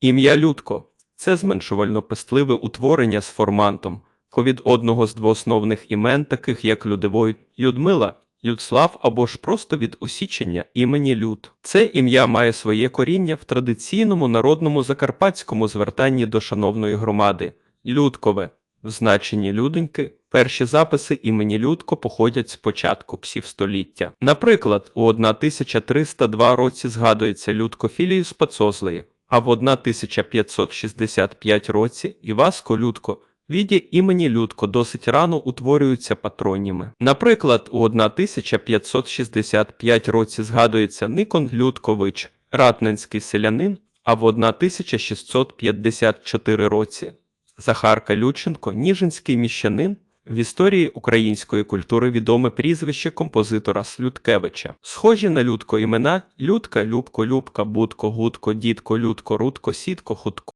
Ім'я Людко це зменшувально пестливе утворення з формантом від одного з двоосновних імен, таких як Людивой, Людмила, Людслав або ж просто від усічення імені Люд. Це ім'я має своє коріння в традиційному народному закарпатському звертанні до шановної громади Людкове. В значенні людоньки перші записи імені Людко походять з початку псівстоліття. Наприклад, у 1302 році згадується Людко Філіюс Пацозлеї, а в 1565 році Іваско Людко. Віді імені Людко досить рано утворюються патроніми. Наприклад, у 1565 році згадується Никон Людкович, ратненський селянин, а в 1654 році Захарка Люченко, Ніжинський міщанин. В історії української культури відоме прізвище композитора Слюткевича. Схожі на Людко імена Людка, Любко, Любка, Будко, Гудко, Дідко, Людко, Рудко, Сітко, Хутко.